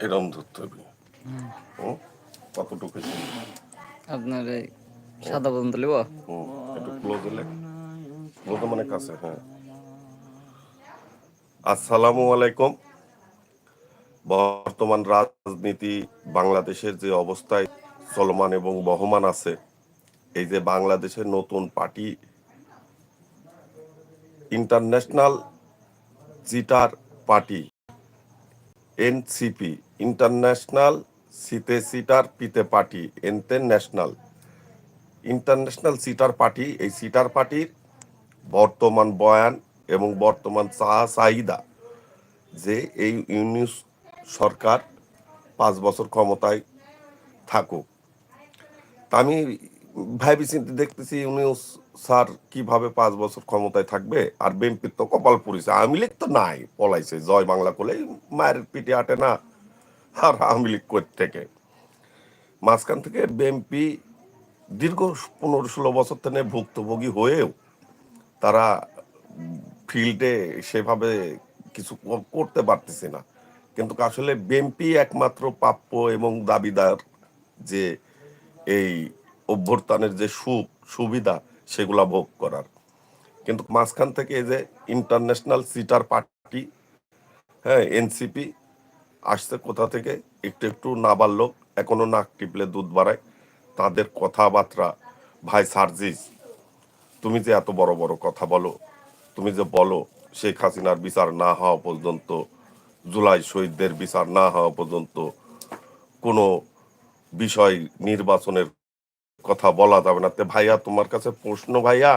এরম ধরতে হবে? কতটুকু? আপনার এই সাদা পর্যন্ত লিব একটু ক্লোজ হলে। ক্লোজ মানে কাছে হ্যাঁ। আসসালামু আলাইকুম। বর্তমান রাজনীতি বাংলাদেশের যে অবস্থায় চলমান এবং বহমান আছে এই যে বাংলাদেশের নতুন party international cheater party. NCP, international সিতে সিটার পিতে party international international cheater party, এই সিটার পার্টির বর্তমান বয়ান এবং বর্তমান চাহা চাহিদা যে এই ইউনিস সরকার পাঁচ বছর ক্ষমতায় থাকুক। তা আমি ভাবি চিন্তে দেখতেছি ইউনিস স্যার কীভাবে পাঁচ বছর ক্ষমতায় থাকবে? আর বিএনপির তো কপাল পুরিছে আওয়ামী লীগ তো নাই, পলাইছে। জয় বাংলা কোলে মায়ের পিঠে আটে না। আর আওয়ামী লীগ থেকে? মাঝখান থেকে বিএনপি দীর্ঘ পনেরো ষোলো বছর থেকে ভুক্তভোগী হয়েও তারা ফিল্ডে সেভাবে কিছু করতে পারতেছে না। কিন্তু আসলে বিএনপি একমাত্র প্রাপ্য এবং দাবিদার যে এই অভ্যর্থানের যে সুখ সুবিধা সেগুলা ভোগ করার। কিন্তু মাঝখান থেকে এই যে ইন্টারন্যাশনাল সিটার পার্টি হ্যাঁ এনসিপি আসছে কোথা থেকে? একটু একটু নাবার লোক এখনও নাক টিপলে দুধ বাড়ায়। তাদের কথাবার্তা, ভাই সার্জিস, তুমি যে এত বড় বড় কথা বলো, তুমি যে বলো শেখ হাসিনার বিচার না হওয়া পর্যন্ত, জুলাই শহীদদের বিচার না হওয়া পর্যন্ত কোনো বিষয় নির্বাচনের কথা বলা যাবে না। তে ভাইয়া, তোমার কাছে প্রশ্ন ভাইয়া,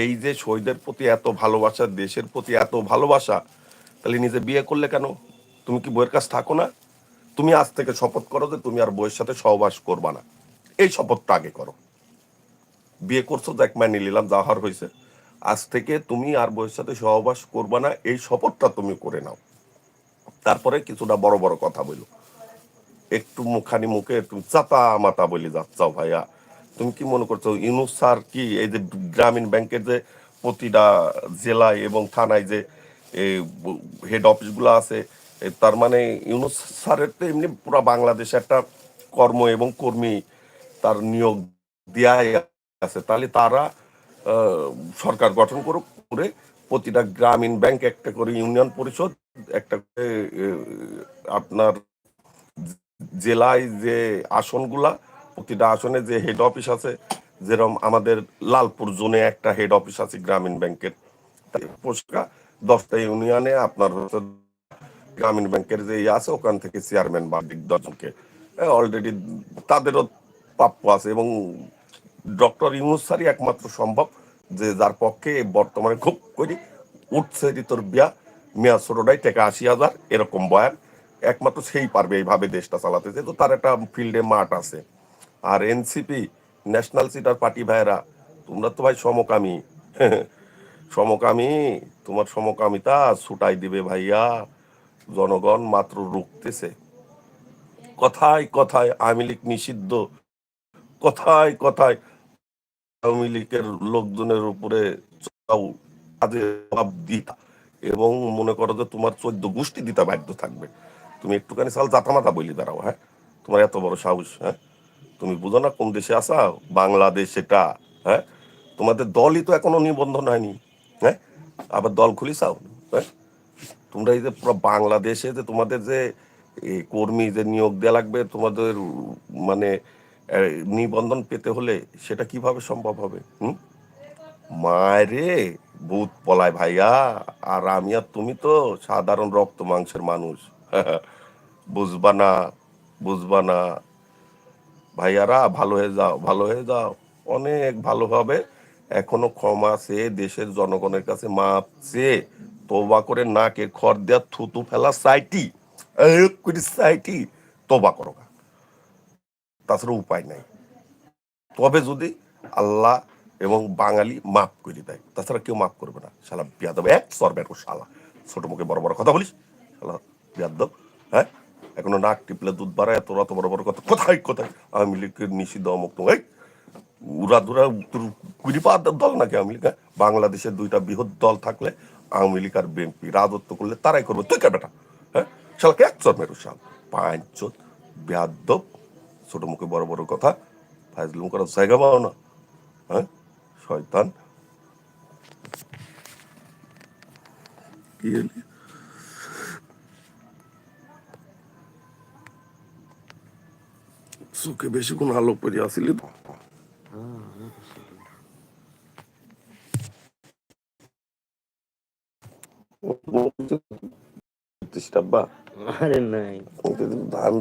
এই যে শহীদের প্রতি এত ভালোবাসা, দেশের প্রতি এত ভালোবাসা, তাহলে নিজে বিয়ে করলে কেন? তুমি কি বইয়ের কাছে থাকো না? তুমি আজ থেকে শপথ করো যে তুমি আর বইয়ের সাথে সহবাস করবা না। এই শপথটা আগে করো। বিয়ে করছ দেখ মানি নিলাম যাহার হয়েছে। আজ থেকে তুমি আর বইয়ের সাথে সহবাস করবা না, এই শপথটা তুমি করে নাও। তারপরে কিছুটা বড় বড় কথা বলো। একটু মুখানি মুখে তুমি চাতা মাতা বলে যাচ্ছাও ভাইয়া। তুমি কি মনে করছ, ইউনুস স্যার কি এই যে গ্রামীণ ব্যাংকের যে প্রতিটা জেলায় এবং থানায় যে হেড অফিসগুলো আছে তার মানে ইউনুস স্যারের তো এমনি পুরো বাংলাদেশে একটা কর্ম এবং কর্মী তার নিয়োগ দেয়াই আছে। তাহলে তারা সরকার গঠন করুক, করে প্রতিটা গ্রামীণ ব্যাংক একটা করে ইউনিয়ন পরিষদ, একটা আপনার জেলায় যে আসনগুলা, প্রতিটা আসনে যে হেড অফিস আছে যেরকম আমাদের লালপুর জোনে একটা হেড অফিস আছে গ্রামীণ ব্যাংকের। দশটা ইউনিয়নে আপনার হচ্ছে গ্রামীণ ব্যাংকের যে ইয়ে আছে, ওখান থেকে চেয়ারম্যান বা দশজনকে অলরেডি তাদেরও প্রাপ্য আছে এবং ডক্টর ইউনুস স্যারই একমাত্র সম্ভব যে যার পক্ষে বর্তমানে খুব করি উঠছে ঋতর বিয়া মিয়া ছোটটাই টাকা আশি হাজার, এরকম বয়ান। একমাত্র সেই পারবে এইভাবে দেশটা চালাতে। যেহেতু তার একটা ফিল্ডে মাঠ আছে। আর এনসিপি, ন্যাশনাল সিটার পার্টি ভাইরা তোমরা তো ভাই সমকামী। সমকামী, তোমার সমকামিতা ছুটাই দিবে ভাইয়া। জনগণ মাত্র রুখতেছে। কথায় কথায় আওয়ামী লীগ নিষিদ্ধ। কথায় কথায় আওয়ামী লীগের লোকজনের উপরে এবং মনে করো যে তোমার চোদ্দ গোষ্ঠী দিতে বাধ্য থাকবে। তুমি একটুখানি সাল জাতামাতা বলি দাঁড়াও হ্যাঁ? তোমার এত বড় সাহস হ্যাঁ? তুমি বুঝো না কোন দেশে আসা বাংলাদেশ এটা হ্যাঁ? তোমাদের দলই তো এখনও নিবন্ধন হয়নি হ্যাঁ? আবার দল খুলিসাও হ্যাঁ? তোমরা এই যে পুরো বাংলাদেশে যে তোমাদের যে কর্মী যে নিয়োগ দেওয়া লাগবে, তোমাদের মানে নিবন্ধন পেতে হলে সেটা কীভাবে সম্ভব হবে, হুম? মায়েরে, ভূত পলায় ভাইয়া, আর আমি আর তুমি তো সাধারণ রক্ত মাংসের মানুষ। বুঝবা না বুঝবা না ভাইয়ারা, ভালো হয়ে যাও, ভালো হয়ে যাও। অনেক ভালোভাবে এখনও ক্ষমা চেয়ে দেশের জনগণের কাছে মাপ চেয়ে তোবা করে নাকে খড় দেওয়া থুতু ফেলা সাইটি। সাইটি তোবা করো। তাছাড়া উপায় নাই। তবে যদি আল্লাহ এবং বাঙালি মাফ করে দেয়, তাছাড়া কেউ মাফ করবে না। শালা বিয়াদব এক সরবের শালা। ছোট মুখে বড় বড় কথা বলিস, শালা বিয়াদব হ্যাঁ? এখনও নাক টিপলে দুধ বাড়ায়, এত রাত বড় বড় কথা। কোথায় কোথায়? আওয়ামী লীগের নিষিদ্ধ অমুক এই? উড়া দুরা তোর কুড়ি পা দল নাকি আওয়ামী লীগ হ্যাঁ? বাংলাদেশের দুইটা বৃহৎ দল থাকলে আওয়ামী লীগ আর বিএনপি রাজত্ব করলে তারাই করবে। তুই কে বেটা? হ্যাঁ? শালকে এক চর মেরু শাল। পাঁচত বেয়াদব ছোট মুখে বড় বড় কথা। ফাইজলুম করার জায়গা পাও না। হ্যাঁ? শয়তান। কি চোখে বেশি কোন আলোক পড়িয়াছিল আসিলি তো আরে নাই। ধান